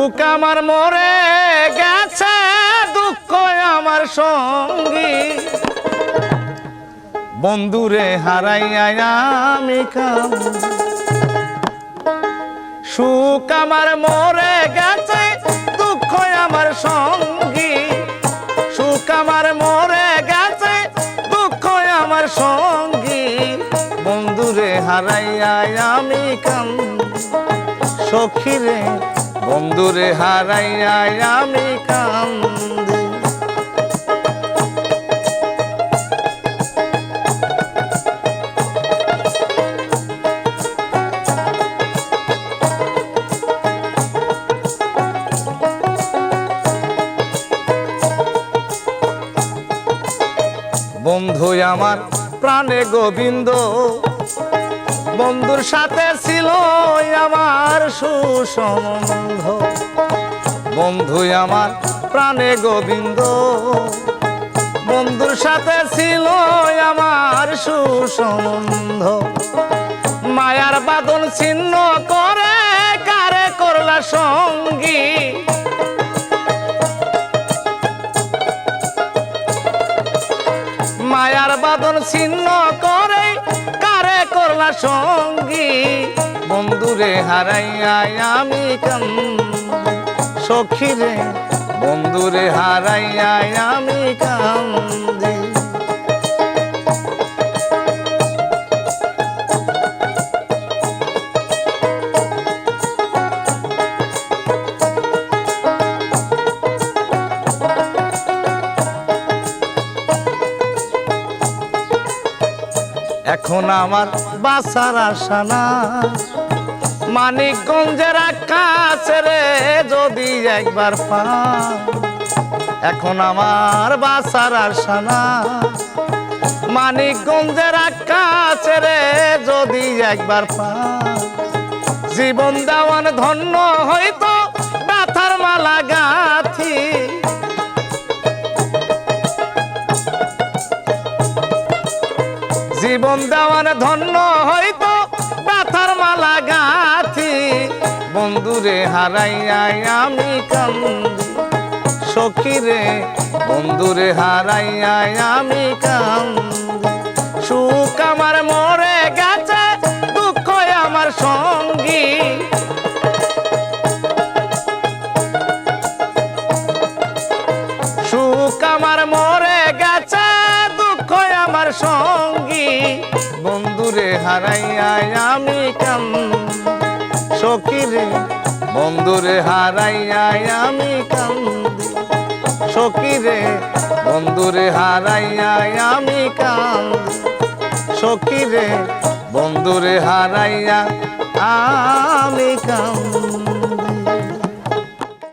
সুখ আমার মরে গেছে দুঃখ আমার সঙ্গী। বন্ধুরে হারাইয়া আমি কাম সুখ আমার মরে গেছে দুঃখ আমার সঙ্গী। সুখ আমার মরে গেছে দুঃখ আমার সঙ্গী। বন্ধুরে হারাইয়া আমি কাম সখীরে বন্ধুরে হারাইয়া আমি কান্দি। বন্ধু আমার প্রাণে গোবিন্দ। বন্ধুর সাথে ছিল আমার সুসম্বন্ধ। বন্ধু আমার প্রাণে গোবিন্দ। বন্ধুর সাথে ছিল আমার সুসম্বন্ধ। মায়ার বাদন ছিন্ন করে কারে করলা সঙ্গী মায়ার বাদন ছিন্ন করে, কারে করলা সঙ্গী? বন্ধুরে হারাইয়াই আমি কান সখীরে, বন্ধুরে হারাইয়াই আমি কান্দি এখন আমার বাসার আশা না। মানিকগঞ্জের আকাশ রে, যদি একবার পা এখন আমার বাসার আশা না। মানিকগঞ্জের আকাশ রে, যদি একবার পা জীবন দেওয়ান ধন্য হয়তো জীবন দেওয়ার ধন্য হয়তো ব্যথার মালা গাথি। বন্ধুরে হারাইয়া আমি কান্দি, সখীরে। বন্ধুরে হারাইয়া আমি কান্দি। সুখ আমার মরে গেছে দুঃখ আমার সঙ্গী। সুখ আমার মরে গেছে দুঃখ আমার সঙ্গী। বন্ধুরে হারাইয়া আমি কাম? সখীরে বন্ধুরে হারাইয়া আমি কান্দি সখীরে বন্ধুরে হারাইয়া আমি কান্দি সখীরে বন্ধুরে হারাইয়া আমি কান্দি